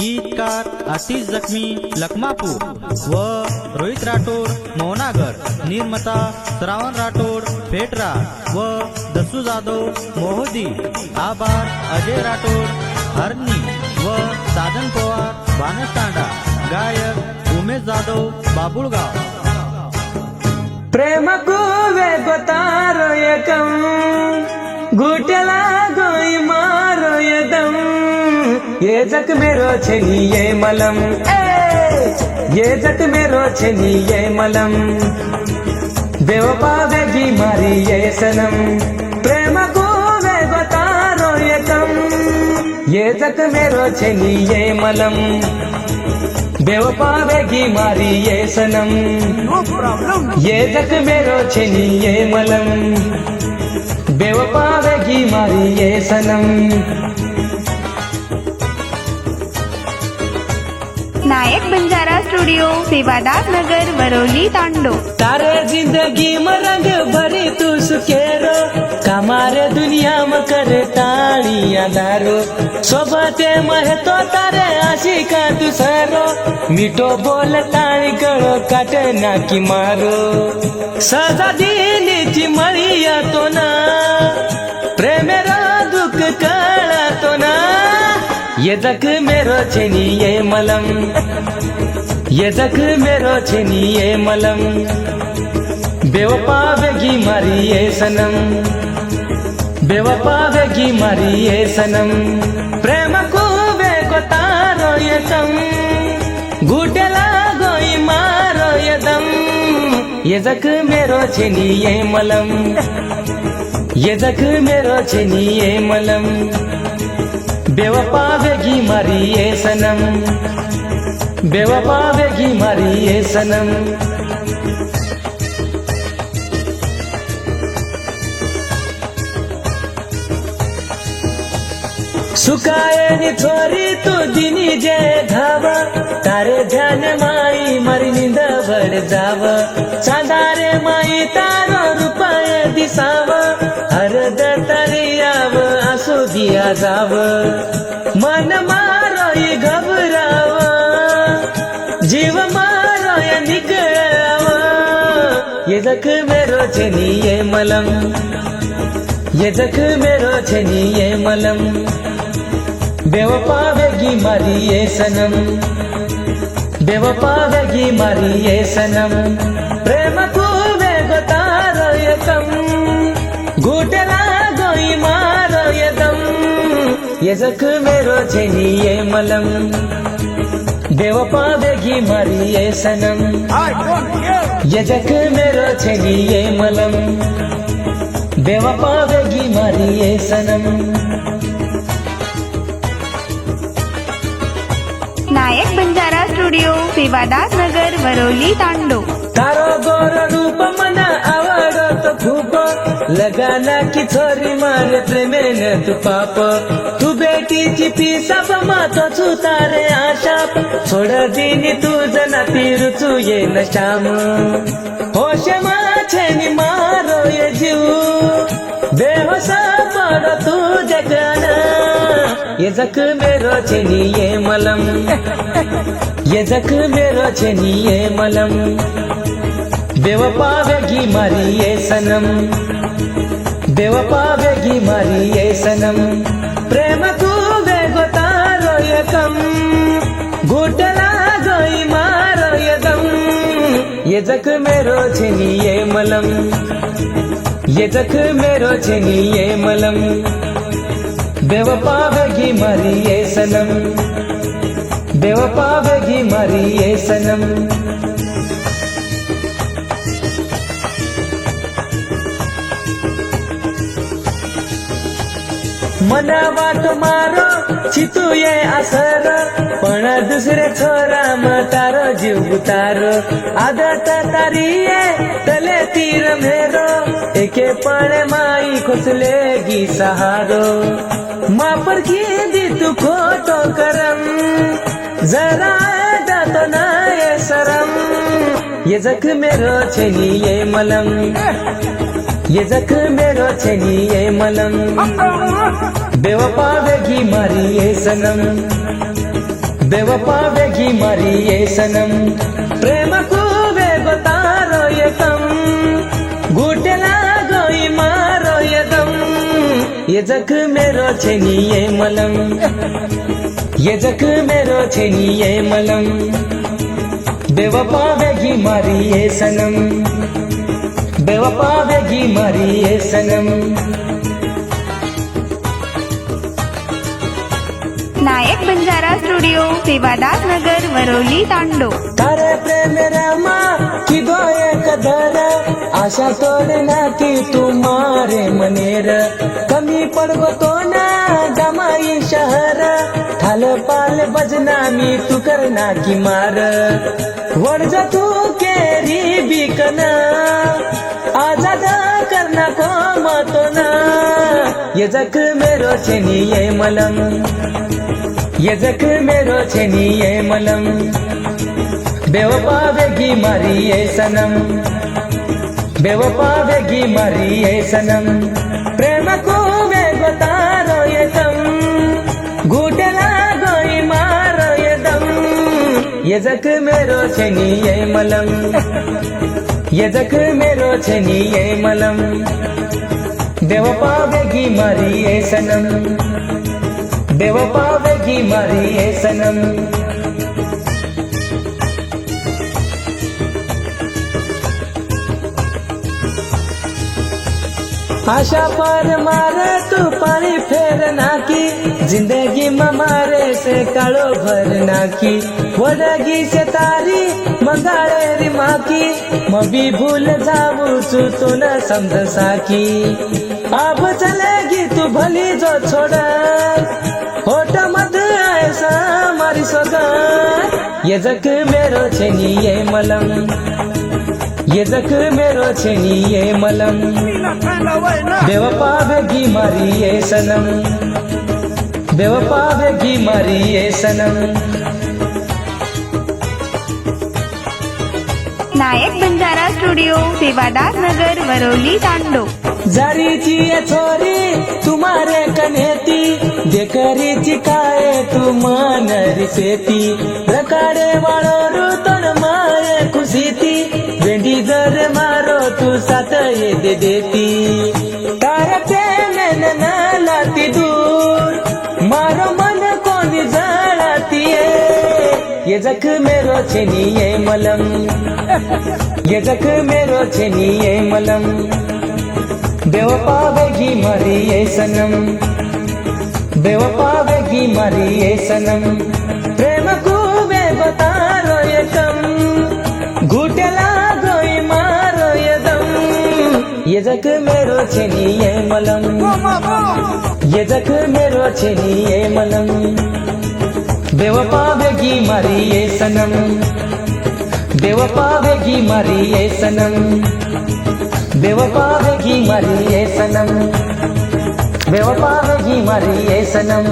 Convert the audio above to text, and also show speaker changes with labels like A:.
A: गीतकार आतिश जखमी लखमापूर व रोहित राठोड मोहनागर निर्मता श्रावण राठोड फेटरा व दसू जाधव मोहोदी आभार अजय राठोड हरनी व साधन पवार भानसतांडा गायक उमेश जाधव बाबुळगाव.
B: प्रेम गोवे गोतारो एकम गुटला ये जग मेरो छेनी ये मलम ये जग मेरो छेनी ये मलम देव पावेगी मारी ये सनम प्रेम को वे बतारो ये कम ये जग मेरो छेनी ये मलम देव पावेगी मारी ये सनम ये जग मेरो छेनी ये मलम बेव पावेगी मारी ये सनम
C: नायक बंजारा स्टुडिओ सेवादास नगर वरोली तांडो.
B: तारे जिंदगी में रंग भरी तू सुकेरो कमारे दुनिया में करे ताड़िया दारो सोबते महे तो तारे आशिका तू सरो बोल ताड़ी गळो काटे ना की मारो. सजा दिनीची मळिया तो ना ये जग मेरो छेनी ये मलम ये जग मेरो छेनी ये मलम बेवफा बेगी मारी ये सनम बेवफा बेगी मारी ये सनम प्रेम को बेगो तारो ये सम गुटेला गोई मारो ये दम ये जग मेरो छेनी सनम। बेवफा बेगी सनम तू दिनी जय धाव तारे ध्यान माई मारी निंद भर जाव। चांदारे माई तारे जाव मन मारो ये घबराव जीव मारो ये निकळाव ये जख मेरो छनी ये मलम ये जख मेरो छनी ये मलम बेवफा बेगी मारी ये सनम बेवफा बेगी मारी ये सनम प्रेम को वेगो तारो ये कम गुटेला गोई मारो ये दम ये जख मेरो छेनी ये मलम। बेवफा बेगी मारी ये सनम। ये? जख मेरो छेनी ये मलम। बेवफा बेगी मारी ये सनम।
C: नायक बंजारा स्टुडिओ सेवादास नगर वरवली तांडो।
B: तारो गोर रूप मना आवडत खूप लगाना की छोरी मारे प्रेमेन तू पाप. तू बेटीची पिसाप मातो छु तारे आशा. छोड दिनी तू जना पिरुचू ये न श्याम. होश माछे नि मारो ये जीव. बेहोस पडो तू जगना ये जख मेरो छेनी ये मलम. ये जख मेरो छेनी ये मलम. देव पावेगी मारी ये सनम. बेवफा बेगी मारी ये सनम प्रेम तू बेगो तारो ये कम गुटला गोई मारो ये दम ये जख मेरो छेनी ये मलम ये जख मेरो छेनी ये मलम बेवफा बेगी मारी ये सनम बेवफा बेगी मारी ये सनम मना वाट मारो चितू ये असर पण दुसरे छोरा म तारो जीव उतारो आदत तारी ये तले तीर मेरो एके पण माई खुसलेगी सहारो माँ पर की दी तू खोटो करम जरा तो ना ये शरम ये जख मेरो छेनी ये मलम। ये जख मेरो छेनी ये मलम बेवफा बेगी मारी ये सनम। बेवफा वेगी मारी ये सनम। प्रेम को वेगो तारो ये कम गुटेला गोई मारो ये दम। ये जख मेरो छेनी ये मलम। ये जख मेरो छेनी ये मलम। बेवफा वेगी मारी ये सनम। बेवफा वेगी मारी ये सनम।
C: नायक बंजारा स्टुडिओ सेवादास नगर वरवली तांडो।
B: तारे प्रेम रामा की दोय कदर। आशा तोडना की तू मारे मनेर। कमी पडगो तो ना जमाई शहर। थाल पाल बजना मी तू करना की मार। वडज तू केरी बिकन आजाद करना को मतो ना ये जख मेरो छेनी ये मलम. ये जख मेरो छेनी ये मलम. बेवफा बेगी मारी ये सनम. बेवफा बेगी मारी ये सनम. प्रेम को ये जख मेरो छेनी ये मलम ये जख मेरो छेनी ये मलम बेवफा वेगी आशा पर मारे तू पानी फेर नाकी। जिंदगी मारे से कालो भर नाकी। वडगी से तारी मंगाळे री माकी। मबी भूल जाऊ तू तो न समझ साकी। अब चलेगी तू भली जो छोड़। होट मत ऐसा मारी सगा ये जख मेरो छेनी ये मलम। ये जख मेरो छेनी ये मलम। बेवफा बेगी मारी ये सनम। बेवफा बेगी मारी ये सनम।
C: नायक बंजारा स्टुडिओ सेवादास नगर वरवली तांडो।
B: जारीची ये छोरी तुम्हारे कनेती देखरीची काय तू मानरी सेती। रकाडे वाळो ऋतन माये खुशीती। वेंडी जर मारो तू सात ये दे देती. तार प्रेम ना लाती दूर. मारो मन कोणी जाळाती ये. जख मेरो छेनी ये मलम. ये जख मेरो छेनी ये मलम. देव पावेगी मरी ये सनम. देव पावेगी मरी ये सनम. ये जख मेरो छेनी ये मलम। ये जख मेरो छेनी ये मलम। बेवफा बेगी मारी ये सनम। बेवफा बेगी मारी ये सनम। बेवफा बेगी मारी ये सनम। बेवफा बेगी मारी ये सनम।